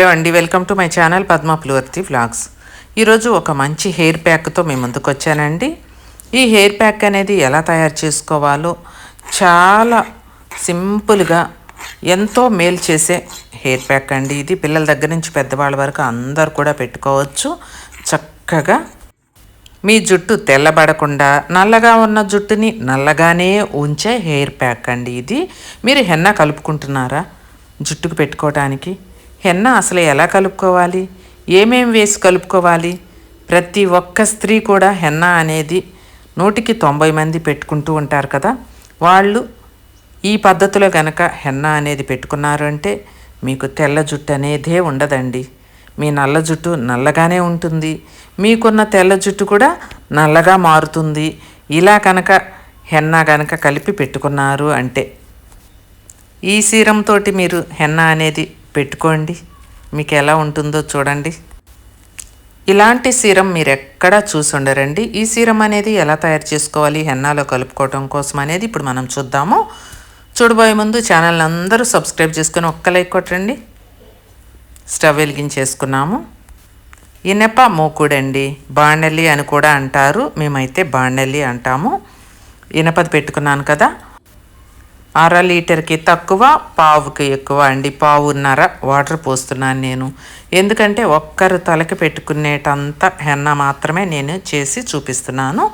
Hello అండి welcome to my channel Padma ప్లూర్తి vlogs. ఈరోజు ఒక మంచి హెయిర్ ప్యాక్తో మేము ముందుకు వచ్చానండి. ఈ హెయిర్ ప్యాక్ అనేది ఎలా తయారు చేసుకోవాలో చాలా సింపుల్గా ఎంతో మేలు చేసే హెయిర్ ప్యాక్ అండి. ఇది పిల్లల దగ్గర నుంచి పెద్దవాళ్ళ వరకు అందరు కూడా పెట్టుకోవచ్చు. చక్కగా మీ జుట్టు తెల్లబడకుండా నల్లగా ఉన్న జుట్టుని నల్లగానే ఉంచే హెయిర్ ప్యాక్ అండి ఇది. మీరు హెన్న కలుపుకుంటున్నారా జుట్టుకు పెట్టుకోవడానికి హెన్న అసలు ఎలా కలుపుకోవాలి? ఏమేం వేసి కలుపుకోవాలి? ప్రతి ఒక్క స్త్రీ కూడా హెన్న అనేది నూటికి తొంభై మంది పెట్టుకుంటూ ఉంటారు కదా? వాళ్ళు ఈ పద్ధతిలో కనుక హెన్న అనేది పెట్టుకున్నారు అంటే మీకు తెల్ల జుట్టు అనేదే ఉండదండి. మీ నల్ల జుట్టు నల్లగానే ఉంటుంది. మీకున్న తెల్ల జుట్టు కూడా నల్లగా మారుతుంది. ఇలా కనుక హెన్న కనుక కలిపి పెట్టుకున్నారు అంటే ఈ సీరంతో మీరు హెన్న అనేది పెట్టుకోండి. మీకు ఎలా ఉంటుందో చూడండి. ఇలాంటి సీరం మీరు ఎక్కడా చూసి ఉండరండి ఈ సీరం అనేది ఎలా తయారు చేసుకోవాలి హెన్నాలో కలుపుకోవటం కోసం అనేది ఇప్పుడు మనం చూద్దాము. చూడబోయే ముందు ఛానల్ అందరూ సబ్స్క్రైబ్ చేసుకొని ఒక్క లైక్ కొట్టండి. స్టవ్ వెలిగించేసుకున్నాము. ఇనప మూకుడండి. బాణలి అని కూడా అంటారు. మేమైతే బాణలి అంటాము. ఇనపది పెట్టుకున్నాను కదా. అర లీటర్కి తక్కువ పావుకి ఎక్కువ అండి. పావున్నర వాటర్ పోస్తున్నాను నేను. ఎందుకంటే ఒక్కరు తలకి పెట్టుకునేటంత హెన్న మాత్రమే నేను చేసి చూపిస్తున్నాను.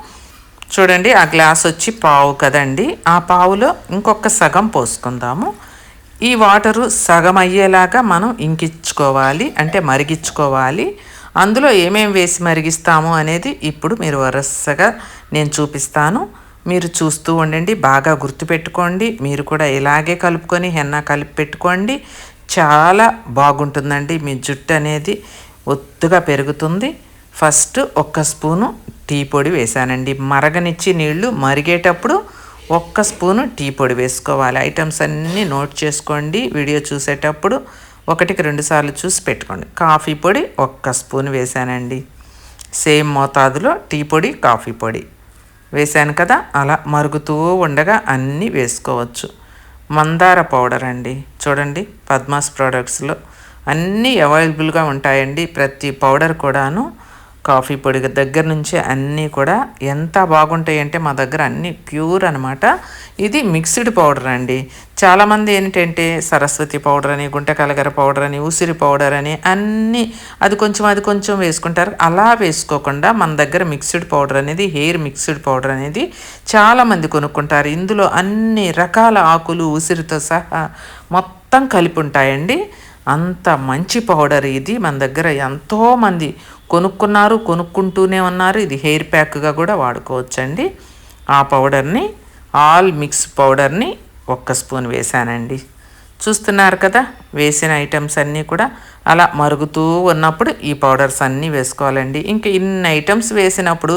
చూడండి ఆ గ్లాస్ వచ్చి పావు కదండి. ఆ పావులో ఇంకొక సగం పోసుకుందాము. ఈ వాటరు సగం అయ్యేలాగా మనం ఇంకించుకోవాలి అంటే మరిగించుకోవాలి. అందులో ఏమేమి వేసి మరిగిస్తాము అనేది ఇప్పుడు మీరు వరుసగా నేను చూపిస్తాను. మీరు చూస్తూ ఉండండి బాగా గుర్తుపెట్టుకోండి మీరు కూడా ఇలాగే కలుపుకొని హెన్న కలిపి పెట్టుకోండి. చాలా బాగుంటుందండి మీ జుట్టు అనేది ఒత్తుగా పెరుగుతుంది. ఫస్ట్ ఒక్క స్పూను టీ పొడి వేసానండి మరగనిచ్చి నీళ్ళు మరిగేటప్పుడు ఒక్క స్పూను టీ పొడి వేసుకోవాలి. ఐటమ్స్ అన్నీ నోట్ చేసుకోండి వీడియో చూసేటప్పుడు ఒకటికి రెండు సార్లు చూసి పెట్టుకోండి. కాఫీ పొడి ఒక్క స్పూన్ వేసానండి సేమ్ మోతాదులో టీ పొడి కాఫీ పొడి. వేసాను కదా? అలా మరుగుతూ ఉండగా అన్నీ వేసుకోవచ్చు. మందార పౌడర్ అండి. చూడండి పద్మాస్ ప్రోడక్ట్స్లో అన్నీ అవైలబుల్గా ఉంటాయండి. ప్రతి పౌడర్ కూడాను కాఫీ పొడి దగ్గర నుంచి అన్నీ కూడా ఎంత బాగుంటాయి అంటే మా దగ్గర అన్నీ ప్యూర్ అనమాట ఇది మిక్స్డ్ పౌడర్ అండి. చాలామంది ఏంటంటే సరస్వతి పౌడర్ అని గుంట కలగర పౌడర్ అని ఉసిరి పౌడర్ అని అన్నీ అది కొంచెం అది కొంచెం వేసుకుంటారు. అలా వేసుకోకుండా మన దగ్గర మిక్స్డ్ పౌడర్ అనేది హెయిర్ మిక్స్డ్ పౌడర్ అనేది చాలామంది కొనుక్కుంటారు. ఇందులో అన్ని రకాల ఆకులు ఉసిరితో సహా మొత్తం కలిపి ఉంటాయండి. అంత మంచి పౌడర్ ఇది. మన దగ్గర ఎంతోమంది కొనుక్కున్నారు కొనుక్కుంటూనే ఉన్నారు. ఇది హెయిర్ ప్యాక్గా కూడా వాడుకోవచ్చండి. ఆ పౌడర్ని ఆల్ మిక్స్ పౌడర్ని ఒక్క స్పూన్ వేసానండి చూస్తున్నారు కదా వేసిన ఐటమ్స్ అన్నీ కూడా అలా మరుగుతూ ఉన్నప్పుడు ఈ పౌడర్స్ అన్నీ వేసుకోవాలండి. ఇంకా ఇన్ని ఐటమ్స్ వేసినప్పుడు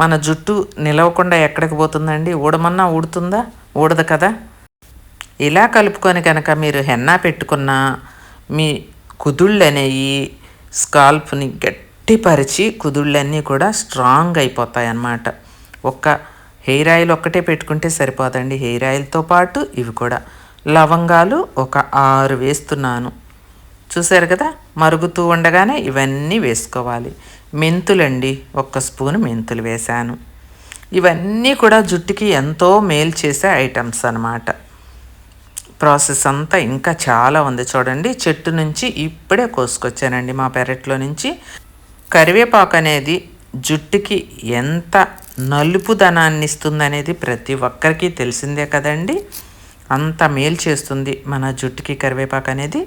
మన జుట్టు నిలవకుండా ఎక్కడికి పోతుందండి? ఊడమన్నా ఊడుతుందా? ఊడదు కదా. ఇలా కలుపుకొని కనుక మీరు హెన్నా పెట్టుకున్నా మీ కుదుళ్ళు అనేవి స్కాల్ప్ని గట్టిపరిచి కుదుళ్ళన్నీ కూడా స్ట్రాంగ్ అయిపోతాయి అన్నమాట ఒక్క హెయిర్ ఆయిల్ ఒక్కటే పెట్టుకుంటే సరిపోదండి. హెయిర్ ఆయిల్తో పాటు ఇవి కూడా. లవంగాలు ఒక ఆరు వేస్తున్నాను. చూసారు కదా? మరుగుతూ ఉండగానే ఇవన్నీ వేసుకోవాలి. మెంతులండి. ఒక్క స్పూన్ మెంతులు వేశాను. ఇవన్నీ కూడా జుట్టుకి ఎంతో మేలు చేసే ఐటమ్స్ అన్నమాట. ప్రాసెస్ అంతా ఇంకా చాలా ఉంది చూడండి. చెట్టు నుంచి ఇప్పుడే కోసుకొచ్చానండి మా పెరట్లో నుంచి. కరివేపాకు అనేది జుట్టుకి ఎంత నలుపుదనాన్ని ఇస్తుందనేది ప్రతి ఒక్కరికి తెలిసిందే కదండి. అంత మేలు చేస్తుంది మన జుట్టుకి కరివేపాకు అనేది.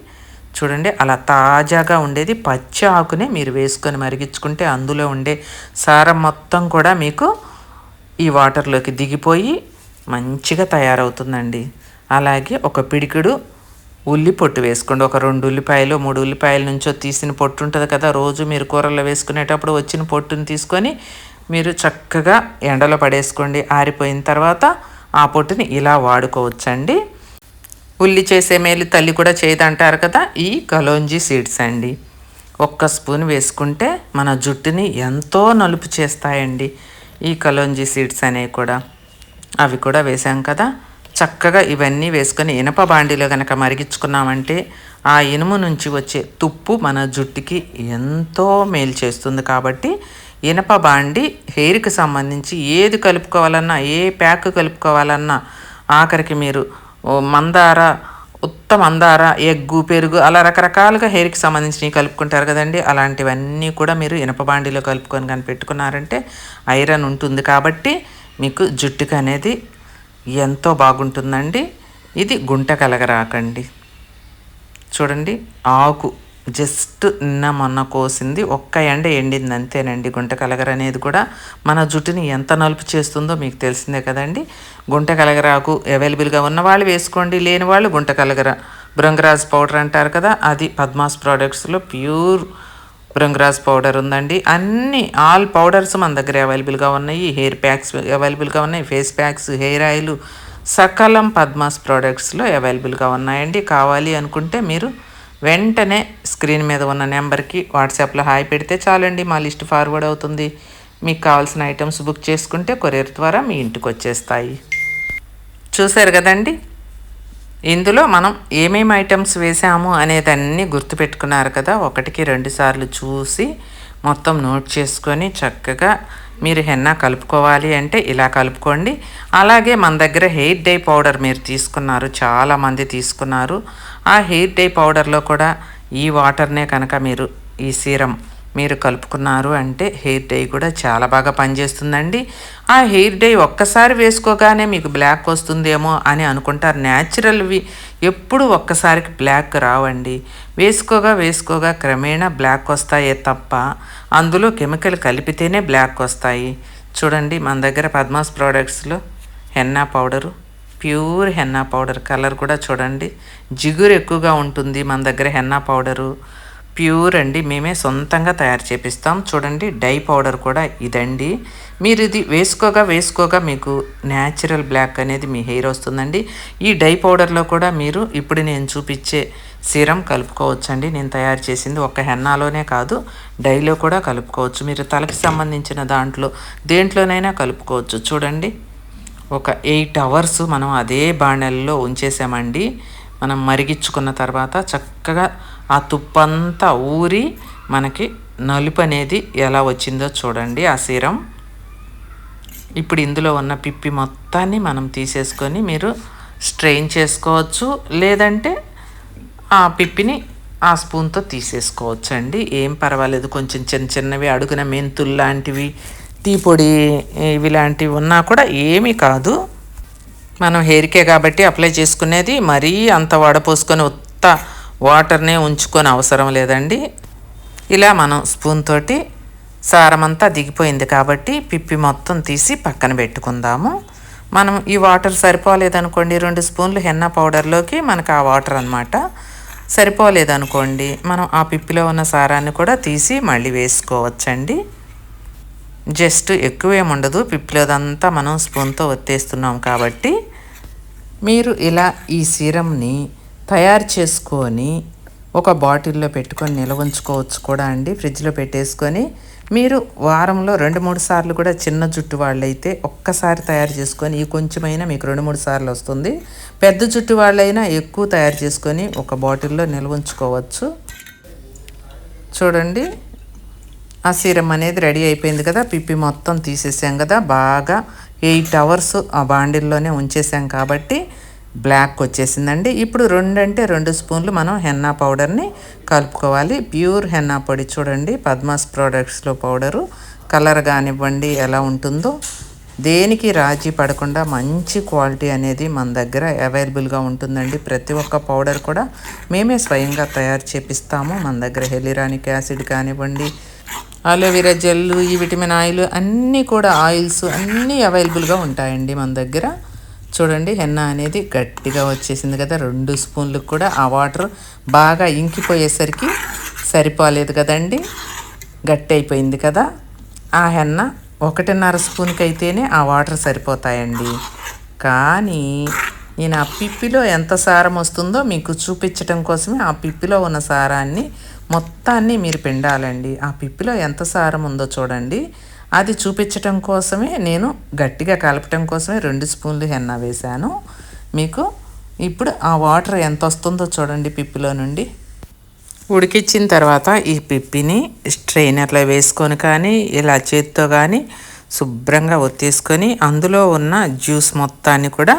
చూడండి అలా తాజాగా ఉండేది పచ్చి ఆకునే మీరు వేసుకొని మరిగించుకుంటే అందులో ఉండే సారం మొత్తం కూడా మీకు ఈ వాటర్లోకి దిగిపోయి మంచిగా తయారవుతుందండి. అలాగే ఒక పిడికిడు ఉల్లి పొట్టు వేసుకోండి. ఒక రెండు ఉల్లిపాయలు మూడు ఉల్లిపాయల నుంచో తీసిన పొట్టు ఉంటుంది కదా రోజు మీరు కూరల్లో వేసుకునేటప్పుడు వచ్చిన పొట్టును తీసుకొని మీరు చక్కగా ఎండలో పడేసుకోండి. ఆరిపోయిన తర్వాత ఆ పొట్టుని ఇలా వాడుకోవచ్చండి. ఉల్లి చేసే మేలు తల్లి కూడా చేయదంటారు కదా ఈ కలోంజీ సీడ్స్ అండి. ఒక్క స్పూన్ వేసుకుంటే మన జుట్టుని ఎంతో నలుపు చేస్తాయండి ఈ కలోంజీ సీడ్స్ అనేవి కూడా. అవి కూడా వేసాం కదా చక్కగా ఇవన్నీ వేసుకొని ఇనప బాండిలో కనుక మరిగించుకున్నామంటే ఆ ఇనుము నుంచి వచ్చే తుప్పు మన జుట్టుకి ఎంతో మేలు చేస్తుంది కాబట్టి ఇనప బాండి హెయిర్కి సంబంధించి ఏది కలుపుకోవాలన్నా ఏ ప్యాక్ కలుపుకోవాలన్నా ఆఖరికి మీరు మందార ఉత్తమ అందార ఎగ్గు పెరుగు అలా రకరకాలుగా హెయిర్కి సంబంధించినవి కలుపుకుంటారు కదండి. అలాంటివన్నీ కూడా మీరు ఇనప బాండీలో కలుపుకొని కానీ పెట్టుకున్నారంటే ఐరన్ ఉంటుంది కాబట్టి మీకు జుట్టుకి అనేది ఎంతో బాగుంటుందండి. ఇది గుంట కలగరాకండి. చూడండి ఆకు జస్ట్ నిన్న మొన్న కోసింది ఒక్క ఎండ ఎండింది అంతేనండి. గుంట కలగర అనేది కూడా మన జుట్టుని ఎంత నలుపు చేస్తుందో మీకు తెలిసిందే కదండి. గుంట కలగరాకు అవైలబుల్గా ఉన్న వాళ్ళు వేసుకోండి లేని వాళ్ళు గుంట కలగర. భృంగరాజ్ పౌడర్ అంటారు కదా అది పద్మాస్ ప్రోడక్ట్స్లో ప్యూర్ బృంగరాజ్ పౌడర్ ఉందండి. అన్ని ఆల్ పౌడర్స్ మన దగ్గర అవైలబుల్గా ఉన్నాయి. హెయిర్ ప్యాక్స్ అవైలబుల్గా ఉన్నాయి. ఫేస్ ప్యాక్స్ హెయిర్ ఆయిల్ సకలం పద్మాస్ ప్రోడక్ట్స్లో అవైలబుల్గా ఉన్నాయండి. కావాలి అనుకుంటే మీరు వెంటనే స్క్రీన్ మీద ఉన్న నెంబర్కి వాట్సాప్లో హాయ్ పెడితే చాలండి. మా లిస్ట్ ఫార్వర్డ్ అవుతుంది. మీకు కావాల్సిన ఐటమ్స్ బుక్ చేసుకుంటే కొరియర్ ద్వారా మీ ఇంటికి వచ్చేస్తాయి. చూశారు కదండి? ఇందులో మనం ఏమేమి ఐటమ్స్ వేసాము అనేదన్నీ గుర్తుపెట్టుకున్నారు కదా. ఒకటికి రెండు సార్లు చూసి మొత్తం నోట్ చేసుకొని చక్కగా మీరు హెన్నా కలుపుకోవాలి అంటే ఇలా కలుపుకోండి. అలాగే మన దగ్గర హెయిర్ డై పౌడర్ మీరు తీసుకున్నారు చాలామంది తీసుకున్నారు. ఆ హెయిర్ డై పౌడర్లో కూడా ఈ వాటర్నే కనుక మీరు ఈ సీరం మీరు కలుపుకున్నారు అంటే హెయిర్ డై కూడా చాలా బాగా పనిచేస్తుందండి. ఆ హెయిర్ డై ఒక్కసారి వేసుకోగానే మీకు బ్లాక్ వస్తుందేమో అని అనుకుంటారు. న్యాచురల్వి ఎప్పుడు ఒక్కసారికి బ్లాక్ రావండి. వేసుకోగా వేసుకోగా క్రమేణా బ్లాక్ వస్తాయే తప్ప అందులో కెమికల్ కలిపితేనే బ్లాక్ వస్తాయి. చూడండి మన దగ్గర Padma's ప్రోడక్ట్స్లో henna powder pure henna powder colour కూడా చూడండి. జిగురు ఎక్కువగా ఉంటుంది మన దగ్గర హెన్నా పౌడరు. ప్యూర్ అండి. మేమే సొంతంగా తయారు చేపిస్తాం. చూడండి డై పౌడర్ కూడా ఇదండి. మీరు ఇది వేసుకోగా వేసుకోగా మీకు న్యాచురల్ బ్లాక్ అనేది మీ హెయిర్ వస్తుందండి. ఈ డై పౌడర్లో కూడా మీరు ఇప్పుడు నేను చూపించే సీరం కలుపుకోవచ్చండి. నేను తయారు చేసింది ఒక హెన్నాలోనే కాదు డైలో కూడా కలుపుకోవచ్చు. మీరు తలకి సంబంధించిన దాంట్లో దేంట్లోనైనా కలుపుకోవచ్చు. చూడండి ఒక ఎయిట్ అవర్స్ మనం అదే బాణల్లో ఉంచేసామండి. మనం మరిగించుకున్న తర్వాత చక్కగా ఆ తుప్పంతా ఊరి మనకి నలుపు అనేది ఎలా వచ్చిందో చూడండి. ఆ సీరం ఇప్పుడు ఇందులో ఉన్న పిప్పి మొత్తాన్ని మనం తీసేసుకొని మీరు స్ట్రెయిన్ చేసుకోవచ్చు. లేదంటే ఆ పిప్పిని ఆ స్పూన్తో తీసేసుకోవచ్చు అండి ఏం పర్వాలేదు. కొంచెం చిన్న చిన్నవి అడుగున మెంతులు లాంటివి టీ పొడి ఇవి లాంటివి ఉన్నా కూడా ఏమీ కాదు. మనం హెయిర్కే కాబట్టి అప్లై చేసుకునేది మరీ అంత వడపోసుకొని ఉత్త వాటర్నే ఉంచుకొని అవసరం లేదండి. ఇలా మనం స్పూన్ తోటి సారమంతా దిగిపోయింది కాబట్టి పిప్పి మొత్తం తీసి పక్కన పెట్టుకుందాము. మనం ఈ వాటర్ సరిపోలేదనుకోండి రెండు స్పూన్లు హెన్నా పౌడర్లోకి మనకు ఆ వాటర్ అనమాట సరిపోలేదనుకోండి మనం ఆ పిప్పిలో ఉన్న సారాన్ని కూడా తీసి మళ్ళీ వేసుకోవచ్చండి. జస్ట్ ఎక్కువేముండదు పిప్పిలోదంతా మనం స్పూన్తో ఒత్తేస్తున్నాం కాబట్టి. మీరు ఇలా ఈ సీరంని తయారు చేసుకొని ఒక బాటిల్లో పెట్టుకొని నిల్వ ఉంచుకోవచ్చు కూడా అండి. ఫ్రిడ్జ్లో పెట్టేసుకొని మీరు వారంలో రెండు మూడు సార్లు కూడా చిన్న జుట్టు వాళ్ళైతే ఒక్కసారి తయారు చేసుకొని ఈ కొంచెమైనా మీకు రెండు మూడు సార్లు వస్తుంది. పెద్ద జుట్టు వాళ్ళైనా ఎక్కువ తయారు చేసుకొని ఒక బాటిల్లో నిల్వ ఉంచుకోవచ్చు. చూడండి ఆ సీరం అనేది రెడీ అయిపోయింది కదా. పిప్పి మొత్తం తీసేసాం కదా. బాగా ఎయిట్ అవర్స్ ఆ బాండిల్లోనే ఉంచేసాం కాబట్టి బ్లాక్ వచ్చేసిందండి. ఇప్పుడు రెండు అంటే రెండు స్పూన్లు మనం హెన్నా పౌడర్ని కలుపుకోవాలి. ప్యూర్ హెన్నా పొడి చూడండి. పద్మాస్ ప్రోడక్ట్స్లో పౌడరు. కలర్ కానివ్వండి ఎలా ఉంటుందో. దేనికి రాజీ పడకుండా మంచి క్వాలిటీ అనేది మన దగ్గర అవైలబుల్గా ఉంటుందండి. ప్రతి ఒక్క పౌడర్ కూడా మేమే స్వయంగా తయారు చేపిస్తాము. మన దగ్గర హెలిరానిక్ యాసిడ్ కానివ్వండి అలోవెరా జెల్లు ఈ విటమిన్ ఆయిల్ అన్నీ కూడా ఆయిల్స్ అన్నీ అవైలబుల్గా ఉంటాయండి మన దగ్గర. చూడండి హెన్న అనేది గట్టిగా వచ్చేసింది కదా రెండు స్పూన్లకు కూడా. ఆ వాటర్ బాగా ఇంకిపోయేసరికి సరిపోలేదు కదండి గట్టి అయిపోయింది కదా. ఆ హెన్న ఒకటిన్నర స్పూన్కి అయితేనే ఆ వాటర్ సరిపోతాయండి. కానీ నేను ఆ పిప్పిలో ఎంత సారం వస్తుందో మీకు చూపించటం కోసమే ఆ పిప్పిలో ఉన్న సారాన్ని మొత్తాన్ని మీరు పిండాలండి. ఆ పిప్పిలో ఎంత సారం ఉందో చూడండి. అది చూపించటం కోసమే నేను గట్టిగా కలపటం కోసమే రెండు స్పూన్లు హెన్న వేశాను. మీకు ఇప్పుడు ఆ వాటర్ ఎంత వస్తుందో చూడండి పిప్పిలో నుండి. ఉడికించిన తర్వాత ఈ పిప్పిని స్ట్రైనర్లో వేసుకొని కానీ ఇలా చేత్తో కానీ శుభ్రంగా ఒత్తేసుకొని అందులో ఉన్న జ్యూస్ మొత్తాన్ని కూడా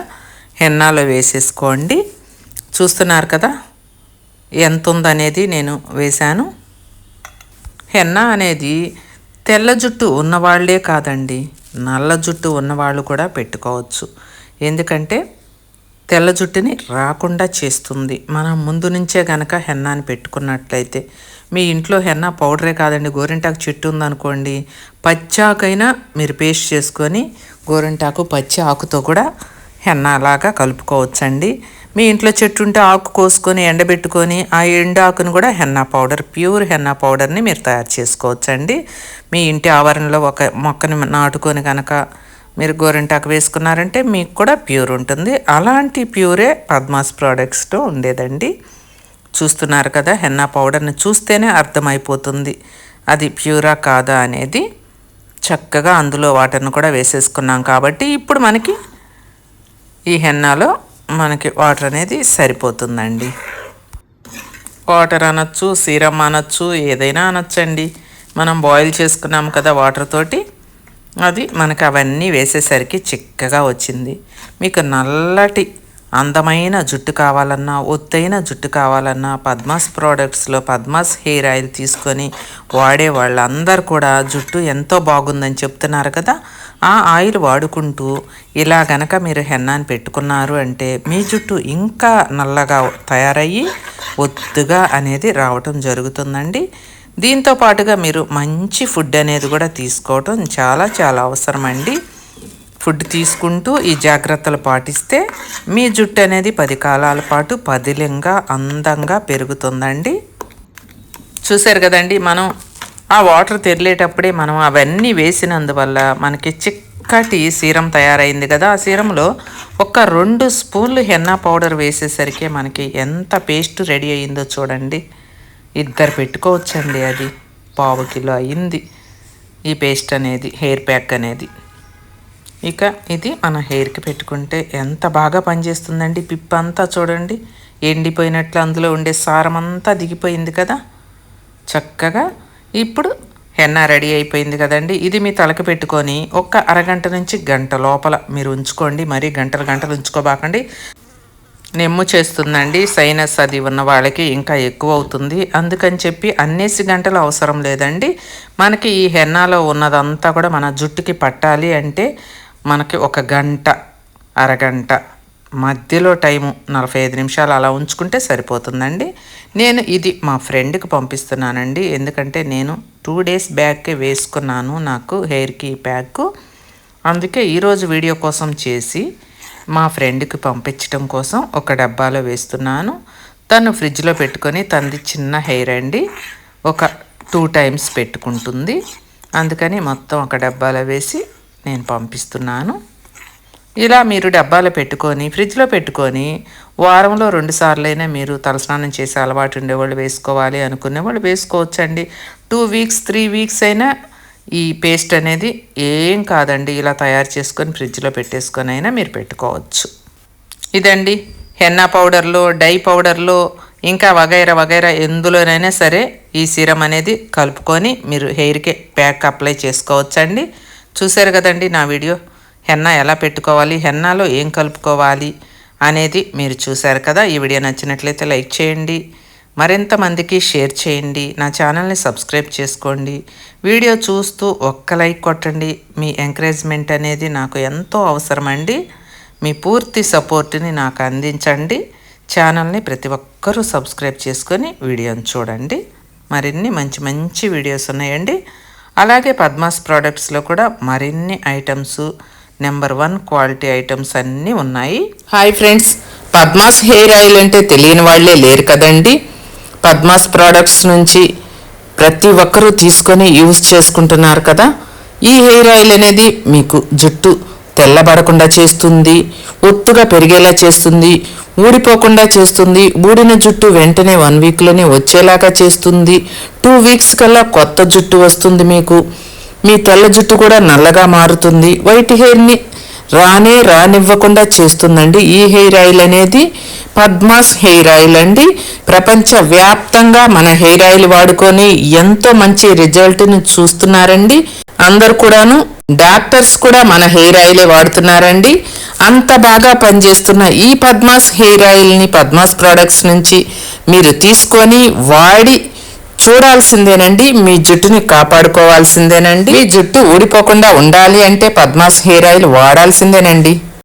హెన్నాలో వేసేసుకోండి. చూస్తున్నారు కదా ఎంత ఉందనేది నేను వేశాను. హెన్నా అనేది తెల్ల జుట్టు ఉన్నవాళ్ళే కాదండి. నల్ల జుట్టు ఉన్నవాళ్ళు కూడా పెట్టుకోవచ్చు. ఎందుకంటే తెల్ల జుట్టుని రాకుండా చేస్తుంది. మనం ముందు నుంచే గనక హెన్నాని పెట్టుకున్నట్లయితే. మీ ఇంట్లో హెన్నా పౌడరే కాదండి. గోరింటాకు చెట్టు ఉందనుకోండి. పచ్చాకైనా మీరు పేస్ట్ చేసుకొని గోరింటాకు పచ్చి ఆకుతో కూడా హెన్నాలాగా కలుపుకోవచ్చండి. మీ ఇంట్లో చెట్టు ఉంటే ఆకు కోసుకొని ఎండబెట్టుకొని ఆ ఎండు ఆకును కూడా హెన్నా పౌడర్ ప్యూర్ హెన్నా పౌడర్ని మీరు తయారు చేసుకోవచ్చండి. మీ ఇంటి ఆవరణలో ఒక మొక్కని నాటుకొని కనుక మీరు గోరింటాకు వేసుకున్నారంటే మీకు కూడా ప్యూర్ ఉంటుంది. అలాంటి ప్యూరే పద్మాస్ ప్రోడక్ట్స్తో ఉండేదండి. చూస్తున్నారు కదా హెన్నా పౌడర్ని చూస్తేనే అర్థమైపోతుంది. అది ప్యూరా కాదా అనేది. చక్కగా అందులో వాటర్ను కూడా వేసేసుకున్నాం కాబట్టి ఇప్పుడు మనకి ఈ హెన్నాలో మనకి వాటర్ అనేది సరిపోతుందండి. వాటర్ అనొచ్చు సీరం అనొచ్చు ఏదైనా అనొచ్చండి. మనం బాయిల్ చేసుకున్నాం కదా వాటర్ తోటి అది మనకు అవన్నీ వేసేసరికి చిక్కగా వచ్చింది. మీకు నల్లటి అందమైన జుట్టు కావాలన్నా ఒత్తైన జుట్టు కావాలన్నా పద్మాస్ ప్రోడక్ట్స్లో పద్మాస్ హెయిర్ ఆయిల్ తీసుకొని వాడే వాళ్ళందరూ కూడా జుట్టు ఎంతో బాగుందని చెప్తున్నారు కదా? ఆ ఆయిల్ వాడుకుంటూ ఇలా గనక మీరు హెన్నాన్ని పెట్టుకున్నారు అంటే మీ జుట్టు ఇంకా నల్లగా తయారయ్యి ఒత్తుగా అనేది రావటం జరుగుతుందండి. దీంతో పాటుగా మీరు మంచి ఫుడ్ అనేది కూడా తీసుకోవటం చాలా చాలా అవసరం అండి ఫుడ్ తీసుకుంటూ ఈ జాగ్రత్తలు పాటిస్తే మీ జుట్టు అనేది పది కాలాల పాటు పదిలంగా అందంగా పెరుగుతుందండి. చూసారు కదండి మనం ఆ వాటర్ తెరిలేటప్పుడే మనం అవన్నీ వేసినందువల్ల మనకి చిక్కటి సీరం తయారైంది కదా. ఆ సీరంలో ఒక రెండు స్పూన్లు హెన్నా పౌడర్ వేసేసరికి మనకి ఎంత పేస్ట్ రెడీ అయిందో చూడండి. ఇద్దరు పెట్టుకోవచ్చండి అది. పావు కిలో అయింది ఈ పేస్ట్ అనేది హెయిర్ ప్యాక్ అనేది. ఇక ఇది మన హెయిర్కి పెట్టుకుంటే ఎంత బాగా పనిచేస్తుందండి. పిప్ అంతా చూడండి. ఎండిపోయినట్లు అందులో ఉండే సారం అంతా దిగిపోయింది కదా. చక్కగా ఇప్పుడు హెన్నా రెడీ అయిపోయింది కదండి. ఇది మీ తలకి పెట్టుకొని ఒక్క అరగంట నుంచి గంట లోపల మీరు ఉంచుకోండి. మరీ గంటలు గంటలు ఉంచుకోబాకండి. నెమ్ము చేస్తుందండి. సైనస్ అది ఉన్న వాళ్ళకి ఇంకా ఎక్కువ అవుతుంది. అందుకని చెప్పి అన్నేసి గంటలు అవసరం లేదండి. మనకి ఈ హెన్నాలో ఉన్నదంతా కూడా మన జుట్టుకి పట్టాలి అంటే మనకి ఒక గంట అరగంట మధ్యలో టైము నలభై ఐదు నిమిషాలు అలా ఉంచుకుంటే సరిపోతుందండి. నేను ఇది మా ఫ్రెండ్కి పంపిస్తున్నానండి. ఎందుకంటే నేను టూ డేస్ బ్యాక్కే వేసుకున్నాను నాకు హెయిర్కి ప్యాక్ అందుకే ఈరోజు వీడియో కోసం చేసి మా ఫ్రెండ్కి పంపించడం కోసం ఒక డబ్బాలో వేస్తున్నాను. తను ఫ్రిడ్జ్లో పెట్టుకొని తనది చిన్న హెయిర్ అండి. ఒక టూ టైమ్స్ పెట్టుకుంటుంది. అందుకని మొత్తం ఒక డబ్బాలో వేసి నేను పంపిస్తున్నాను. ఇలా మీరు డబ్బాలో పెట్టుకొని ఫ్రిడ్జ్లో పెట్టుకొని వారంలో రెండు సార్లైనా మీరు తలస్నానం చేసే అలవాటు ఉండేవాళ్ళు వేసుకోవాలి అనుకునే వాళ్ళు వేసుకోవచ్చండి. టూ వీక్స్ త్రీ వీక్స్ అయినా ఈ పేస్ట్ అనేది ఏం కాదండి. ఇలా తయారు చేసుకొని ఫ్రిడ్జ్లో పెట్టేసుకొని అయినా మీరు పెట్టుకోవచ్చు. ఇదండి. హెన్నా పౌడర్లో డై పౌడర్లో ఇంకా వగైరా వగైరా ఎందులోనైనా సరే ఈ సీరం అనేది కలుపుకొని మీరు హెయిర్కి ప్యాక్ అప్లై చేసుకోవచ్చండి. చూశారు కదండి నా వీడియో? హెన్నా ఎలా పెట్టుకోవాలి? హెన్నాలో ఏం కలుపుకోవాలి? అనేది మీరు చూశారు కదా? ఈ వీడియో నచ్చినట్లయితే లైక్ చేయండి. మరింత మందికి షేర్ చేయండి. నా ఛానల్ని సబ్స్క్రైబ్ చేసుకోండి. వీడియో చూస్తూ ఒక్క లైక్ కొట్టండి. మీ ఎంకరేజ్మెంట్ అనేది నాకు ఎంతో అవసరమండి. మీ పూర్తి సపోర్ట్ని నాకు అందించండి. ఛానల్ని ప్రతి ఒక్కరూ సబ్స్క్రైబ్ చేసుకొని వీడియోని చూడండి. మరిన్ని మంచి మంచి వీడియోస్ ఉన్నాయండి. అలాగే పద్మాస్ ప్రోడక్ట్స్లో కూడా మరిన్ని items number one quality items అన్నీ ఉన్నాయి. Hi friends Padma's hair oil అంటే తెలియని వాళ్ళే లేరు కదండి. పద్మాస్ ప్రోడక్ట్స్ నుంచి ప్రతి ఒక్కరూ తీసుకొని యూజ్ చేసుకుంటున్నారు కదా. ఈ హెయిర్ ఆయిల్ అనేది మీకు జుట్టు తెల్లబడకుండా చేస్తుంది ఒత్తుగా పెరిగేలా చేస్తుంది ఊడిపోకుండా చేస్తుంది ఊడిన జుట్టు వెంటనే వన్ వీక్లోనే వచ్చేలాగా చేస్తుంది. టూ వీక్స్ కల్లా కొత్త జుట్టు వస్తుంది మీకు. మీ తెల్ల జుట్టు కూడా నల్లగా మారుతుంది. వైట్ హెయిర్ని రానే రానివ్వకుండా చేస్తుందండి. ఈ హెయిర్ ఆయిల్ అనేది పద్మాస్ హెయిర్ ఆయిల్ అండి. ప్రపంచ వ్యాప్తంగా మన హెయిర్ ఆయిల్ వాడుకొని ఎంతో మంచి రిజల్ట్ని చూస్తున్నారండి. అందరు కూడాను డాక్టర్స్ కూడా మన హెయిర్ ఆయిలే వాడుతున్నారండి. అంత బాగా పనిచేస్తున్న ఈ పద్మాస్ హెయిర్ ఆయిల్ని పద్మాస్ ప్రోడక్ట్స్ నుంచి మీరు తీసుకొని వాడి చూడాల్సిందేనండి మీ జుట్టుని కాపాడుకోవాల్సిందేనండి. మీ జుట్టు ఊడిపోకుండా ఉండాలి అంటే పద్మాస్ హెయిర్ ఆయిల్ వాడాల్సిందేనండి.